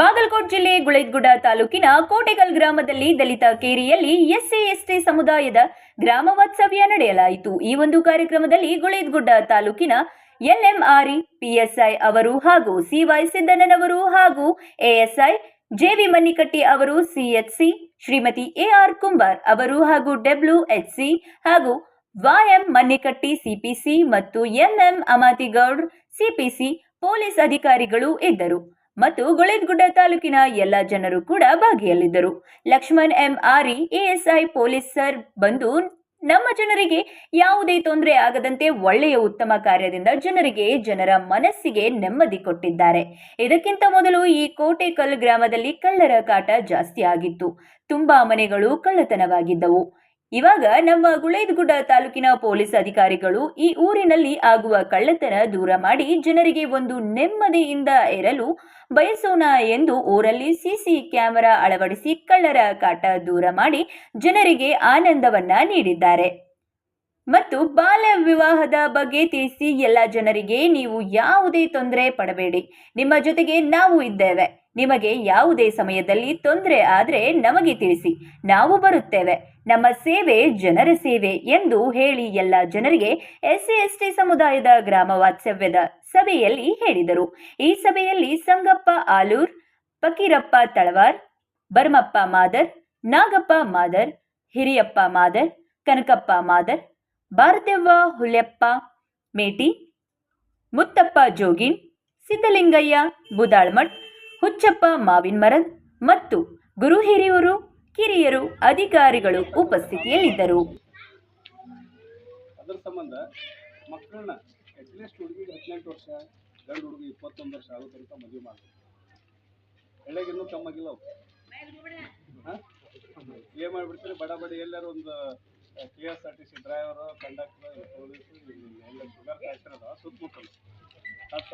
ಬಾಗಲಕೋಟ್ ಜಿಲ್ಲೆ ಗುಳೆದ್ಗುಡ ತಾಲೂಕಿನ ಕೋಟೆಗಲ್ ಗ್ರಾಮದಲ್ಲಿ ದಲಿತ ಕೇರಿಯಲ್ಲಿ ಎಸ್ಸಿ ಎಸ್ಟಿ ಸಮುದಾಯದ ಗ್ರಾಮ ವಾತ್ಸವ್ಯ ನಡೆಯಲಾಯಿತು. ಈ ಒಂದು ಕಾರ್ಯಕ್ರಮದಲ್ಲಿ ಗುಳೆದ್ಗುಡ್ಡ ತಾಲೂಕಿನ ಎಲ್ಎಂಆರ್ಇ, ಪಿಎಸ್ಐ ಅವರು ಹಾಗೂ ಸಿವೈ ಸಿದ್ದಣ್ಣನವರು ಹಾಗೂ ಎಎಸ್ಐ ಜೆವಿ ಮನ್ನಿಕಟ್ಟಿ ಅವರು, ಸಿಎಚ್ಸಿ ಶ್ರೀಮತಿ ಎಆರ್ ಕುಂಬಾರ್ ಅವರು ಹಾಗೂ ಡಬ್ಲ್ಯೂ ಎಚ್ಸಿ ಹಾಗೂ ವಾಎಂ ಮನ್ನಿಕಟ್ಟಿ, ಸಿಪಿಸಿ ಮತ್ತು ಎಂಎಂ ಅಮಾತಿಗೌಡ್, ಸಿಪಿಸಿ ಪೊಲೀಸ್ ಅಧಿಕಾರಿಗಳು ಇದ್ದರು. ಮತ್ತು ಗುಳೆದ್ಗುಡ್ಡ ತಾಲೂಕಿನ ಎಲ್ಲ ಜನರು ಕೂಡ ಭಾಗಿಯಲ್ಲಿದ್ದರು. Laxman M Ari, ASI sir ಬಂದು, ನಮ್ಮ ಜನರಿಗೆ ಯಾವುದೇ ತೊಂದರೆ ಆಗದಂತೆ ಒಳ್ಳೆಯ ಉತ್ತಮ ಕಾರ್ಯದಿಂದ ಜನರಿಗೆ ಜನರ ಮನಸ್ಸಿಗೆ ನೆಮ್ಮದಿ ಕೊಟ್ಟಿದ್ದಾರೆ. ಇದಕ್ಕಿಂತ ಮೊದಲು ಈ ಕೋಟೆಕಲ್ ಗ್ರಾಮದಲ್ಲಿ ಕಳ್ಳರ ಕಾಟ ಜಾಸ್ತಿ ಆಗಿತ್ತು. ತುಂಬಾ ಮನೆಗಳು ಕಳ್ಳತನವಾಗಿದ್ದವು. ಇವಾಗ ನಮ್ಮ ಗುಳೇದಗುಡ್ಡ ತಾಲೂಕಿನ ಪೊಲೀಸ್ ಅಧಿಕಾರಿಗಳು ಈ ಊರಿನಲ್ಲಿ ಆಗುವ ಕಳ್ಳತನ ದೂರ ಮಾಡಿ ಜನರಿಗೆ ಒಂದು ನೆಮ್ಮದಿಯಿಂದ ಇರಲು ಬಯಸೋಣ ಎಂದು ಊರಲ್ಲಿ ಸಿಸಿ ಕ್ಯಾಮೆರಾ ಅಳವಡಿಸಿ ಕಳ್ಳರ ಕಾಟ ದೂರ ಮಾಡಿ ಜನರಿಗೆ ಆನಂದವನ್ನ ನೀಡಿದ್ದಾರೆ. ಮತ್ತು ಬಾಲ್ಯ ವಿವಾಹದ ಬಗ್ಗೆ ತಿಳಿಸಿ ಎಲ್ಲ ಜನರಿಗೆ ನೀವು ಯಾವುದೇ ತೊಂದರೆ ಪಡಬೇಡಿ. ನಿಮ್ಮ ಜೊತೆಗೆ ನಾವು ಇದ್ದೇವೆ. ನಿಮಗೆ ಯಾವುದೇ ಸಮಯದಲ್ಲಿ ತೊಂದರೆ ಆದರೆ ನಮಗೆ ತಿಳಿಸಿ. ನಾವು ಬರುತ್ತೇವೆ. ನಮ್ಮ ಸೇವೆ ಜನರ ಸೇವೆ ಎಂದು ಹೇಳಿ ಎಲ್ಲ ಜನರಿಗೆ ಎಸ್ಸಿ ಎಸ್ಟಿ ಸಮುದಾಯದ ಗ್ರಾಮ ವಾತ್ಸವ್ಯದ ಸಭೆಯಲ್ಲಿ ಹೇಳಿದರು. ಈ ಸಭೆಯಲ್ಲಿ ಸಂಗಪ್ಪ ಆಲೂರ್, ಫಕೀರಪ್ಪ ತಳವಾರ್, ಬರ್ಮಪ್ಪ ಮಾದರ್, ನಾಗಪ್ಪ ಮಾದರ್, ಹಿರಿಯಪ್ಪ ಮಾದರ್, ಕನಕಪ್ಪ ಮಾದರ್, ಭಾರತವ್ವ ಹುಲ್ಯಪ್ಪ ಮೇಟಿ, ಮುತ್ತಪ್ಪ ಜೋಗಿನ್ ಸಿದ್ದಲಿಂಗಯ್ಯ, ಬುದಾಳ್ಮಠ್ ಹುಚ್ಚಪ್ಪ ಮಾವಿನ್ಮರದ್ ಮತ್ತು ಗುರು ಹಿರಿಯೂರು, ಕಿರಿಯರು, ಅಧಿಕಾರಿಗಳು ಉಪಸ್ಥಿತಿಯಲ್ಲಿದ್ದರು. ಅದರ ಸಂಬಂಧ ಮಕ್ಕಳನ್ನ ಅಟ್ಲೀಸ್ಟ್ ಹುಡುಗಿಗೆ ಹದಿನೆಂಟು ವರ್ಷ, ಗಂಡು ಹುಡುಗಿ ಇಪ್ಪತ್ತೊಂದು ವರ್ಷ ಆಗೋ ತನಕ ಮದುವೆ ಮಾಡಬೇಕು. ಎಳ್ಳೆಗಿನ್ನೂ ಕಮ್ಮಾಗಿಲ್ಲ ಏನು ಮಾಡಿಬಿಡ್ತೀರಿ? ಬಡ ಬಡ ಎಲ್ಲರೂ ಒಂದು, K S R T C driver, conductor ಎಲ್ಲ ಸುತ್ತಮುತ್ತಲು.